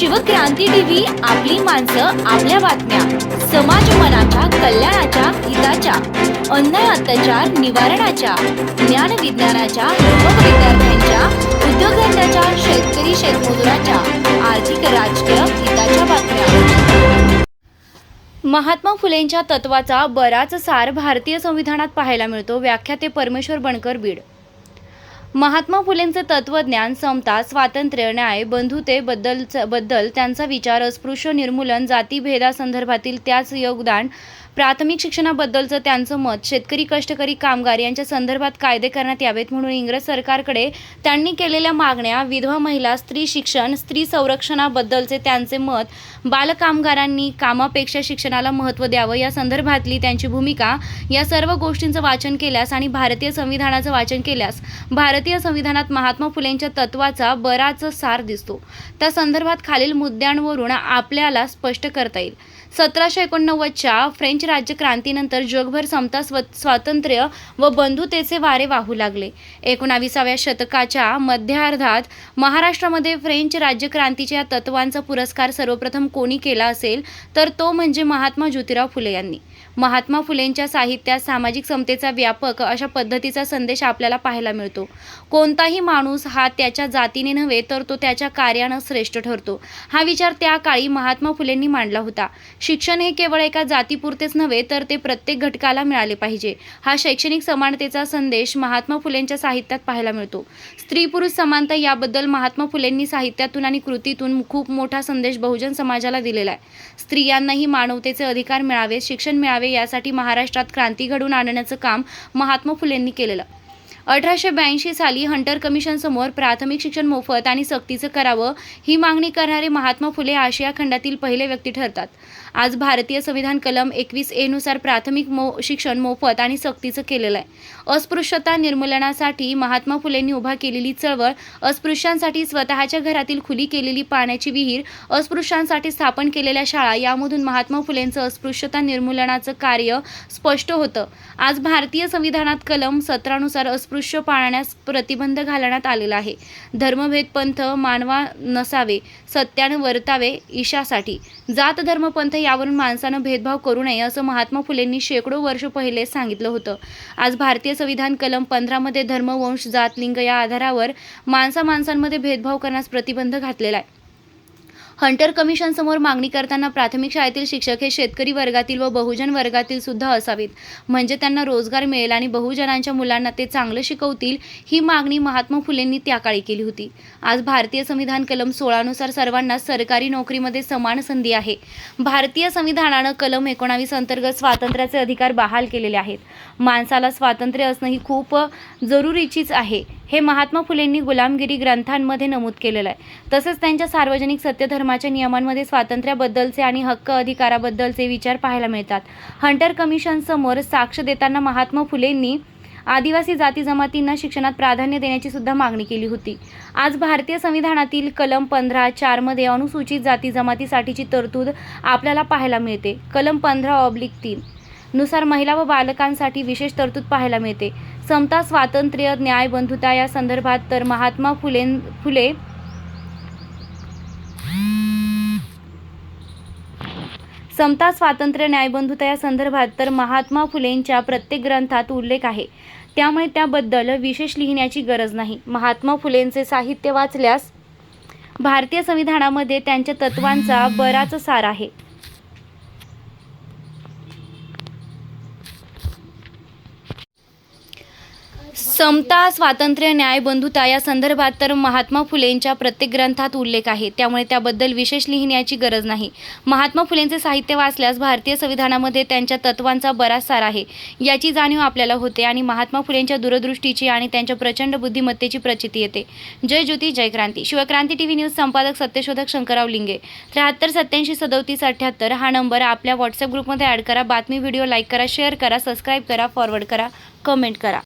Shivkranti TV आपली माणसं आपल्या बातम्या. समाज मनाच्या कल्याणाच्या हिताच्या. अन्याय अत्याचार निवारणाच्या. ज्ञान विज्ञानाच्या युवक विद्यार्थ्यांच्या उद्योगधंद्याच्या शेतकरी शेतमजुराच्या. आर्थिक राजकीय हिताच्या बातम्या. महात्मा फुलेंच्या तत्वाचा बराच सार भारतीय संविधानात पाहायला मिळतो. व्याख्याते परमेश्वर बनकर बीड. महात्मा फुलेंचे तत्वज्ञान समता स्वातंत्र्य न्याय बंधुते बद्दल बद्दल त्यांचा विचार अस्पृश्य निर्मूलन जातीभेदासंदर्भातील त्याच योगदान प्राथमिक शिक्षणाबद्दलचं त्यांचं मत शेतकरी कष्टकरी कामगार यांच्या संदर्भात कायदे करण्यात यावेत म्हणून इंग्रज सरकारकडे त्यांनी केलेल्या मागण्या विधवा महिला स्त्री शिक्षण स्त्री संरक्षणाबद्दलचे त्यांचे मत बालकामगारांनी कामापेक्षा शिक्षणाला महत्त्व द्यावं या संदर्भातली त्यांची भूमिका या सर्व गोष्टींचं वाचन केल्यास आणि भारतीय संविधानाचं वाचन केल्यास भारतीय संविधानात महात्मा फुलेंच्या तत्वाचा बराच सार दिसतो. त्या संदर्भात खालील मुद्द्यांवरून आपल्याला स्पष्ट करता येईल. सतराशे एकोणनव्वदच्या फ्रेंच राज्यक्रांतीनंतर जगभर समता स्व स्वातंत्र्य व बंधुतेचे वारे वाहू लागले. एकोणाविसाव्या शतकाच्या मध्यार्धात महाराष्ट्रामध्ये फ्रेंच राज्यक्रांतीच्या या तत्वांचा पुरस्कार सर्वप्रथम कोणी केला असेल तर तो म्हणजे महात्मा ज्योतिराव फुले यांनी. महात्मा फुलेंच्या साहित्यात सामाजिक समतेचा व्यापक अशा पद्धतीचा संदेश आपल्याला पाहायला मिळतो. कोणताही माणूस हा त्याच्या जातीने नव्हे तर तो त्याच्या कार्यानं श्रेष्ठ ठरतो. हा विचार त्या काळी महात्मा फुलेंनी मांडला होता. शिक्षण हे केवळ एका जातीपुरतेच नव्हे तर ते प्रत्येक घटकाला मिळाले पाहिजे. हा शैक्षणिक समानतेचा संदेश महात्मा फुलेंच्या साहित्यात पाहायला मिळतो. स्त्री पुरुष समानता याबद्दल महात्मा फुलेंनी साहित्यातून आणि कृतीतून खूप मोठा संदेश बहुजन समाजाला दिलेला आहे. स्त्रियांनाही मानवतेचे अधिकार मिळावे शिक्षण मिळावे यासाठी महाराष्ट्रात क्रांती घडवून आणण्याचं काम महात्मा फुलेंनी केलेलं. अठराशे ब्याऐंशी साली हंटर कमिशनसमोर प्राथमिक शिक्षण मोफत आणि सक्तीचं करावं ही मागणी करणारे महात्मा फुले आशिया खंडातील पहिले व्यक्ती ठरतात. आज भारतीय संविधान कलम एकवीस एनुसार प्राथमिक मो शिक्षण मोफत आणि सक्तीचं केलेलं आहे अस्पृश्यता निर्मूलनासाठी महात्मा फुलेंनी उभा केलेली चळवळ अस्पृश्यांसाठी स्वतःच्या घरातील खुली केलेली पाण्याची विहीर अस्पृश्यांसाठी स्थापन केलेल्या शाळा यामधून महात्मा फुलेंचं अस्पृश्यता निर्मूलनाचं कार्य स्पष्ट होतं. आज भारतीय संविधानात कलम सतरानुसार अस्पृश्य पाळण्यास प्रतिबंध घालण्यात आलेला आहे. धर्मभेद पंथ मानवा नसावे सत्यानं वर्तावे ईशासाठी. जात धर्म पंथ यावरून माणसानं भेदभाव करू नये असं महात्मा फुलेंनी शेकडो वर्ष पहिले सांगितलं होतं. आज भारतीय संविधान कलम पंधरामध्ये धर्म वंश जात लिंग या आधारावर माणसा माणसांमध्ये भेदभाव करण्यास प्रतिबंध घातलेला आहे. हंटर कमिशन समोर मागणी करताना प्राथमिक शाळेतील शिक्षक हे शेतकरी वर्गातील व बहुजन वर्गातील सुद्धा असावेत. म्हणजे त्यांना रोजगार मिळेल आणि बहुजनांच्या मुलांना ते चांगलं शिकवतील ही मागणी महात्मा फुलेंनी त्या काळी केली होती. आज भारतीय संविधान कलम सोळानुसार सर्वांना सरकारी नोकरीमध्ये समान संधी आहे. भारतीय संविधानानं कलम एकोणावीस अंतर्गत स्वातंत्र्याचे अधिकार बहाल केलेले आहेत. माणसाला स्वातंत्र्य असणं ही खूप जरुरीचीच आहे. हे महात्मा फुलेंनी गुलामगिरी ग्रंथांमध्ये नमूद केलेलं आहे. तसेच त्यांच्या सार्वजनिक सत्यधर्माच्या नियमांमध्ये स्वातंत्र्याबद्दलचे आणि हक्क अधिकाराबद्दलचे विचार पाहायला मिळतात. हंटर कमिशनसमोर साक्ष देताना महात्मा फुलेंनी आदिवासी जाती जमातींना शिक्षणात प्राधान्य देण्याची सुद्धा मागणी केली होती. आज भारतीय संविधानातील कलम पंधरा चारमध्ये अनुसूचित जाती जमातीसाठीची तरतूद आपल्याला पाहायला मिळते. कलम पंधरा ऑब्लिक तीन. नुसार महिला व बालकांसाठी विशेष तरतूद पाहायला मिळते. समता स्वातंत्र्य न्याय बंधुता या संदर्भात तर महात्मा फुले फुले समता स्वातंत्र्य न्यायबंधुता या संदर्भात तर महात्मा फुलेंच्या प्रत्येक ग्रंथात उल्लेख आहे. त्यामुळे त्याबद्दल विशेष लिहिण्याची गरज नाही. महात्मा फुलेंचे साहित्य वाचल्यास भारतीय संविधानामध्ये त्यांच्या तत्वांचा बराच सार आहे. समता स्वातंत्र्य न्याय बंधुता या संदर्भात तर महात्मा फुलेंच्या प्रत्येक ग्रंथात उल्लेख आहे. त्यामुळे त्याबद्दल विशेष लिहिण्याची गरज नाही. महात्मा फुलेंचे साहित्य वाचल्यास भारतीय संविधानामध्ये त्यांच्या तत्वांचा बराच सार आहे. याची जाणीव आपल्याला होते आणि महात्मा फुलेंच्या दूरदृष्टीची आणि त्यांच्या प्रचंड बुद्धिमत्तेची प्रचिती येते. जय ज्योती जय क्रांती. शिवक्रांती टीव्ही न्यूज संपादक सत्यशोधक शंकरराव लिंगे. त्र्याहत्तर सत्याऐंशी सदोतीस अठ्ठ्याहत्तर हा नंबर आपल्या व्हॉट्सअप ग्रुपमध्ये ॲड करा. बातमी व्हिडिओ लाईक करा शेअर करा सबस्क्राईब करा फॉरवर्ड करा कमेंट करा.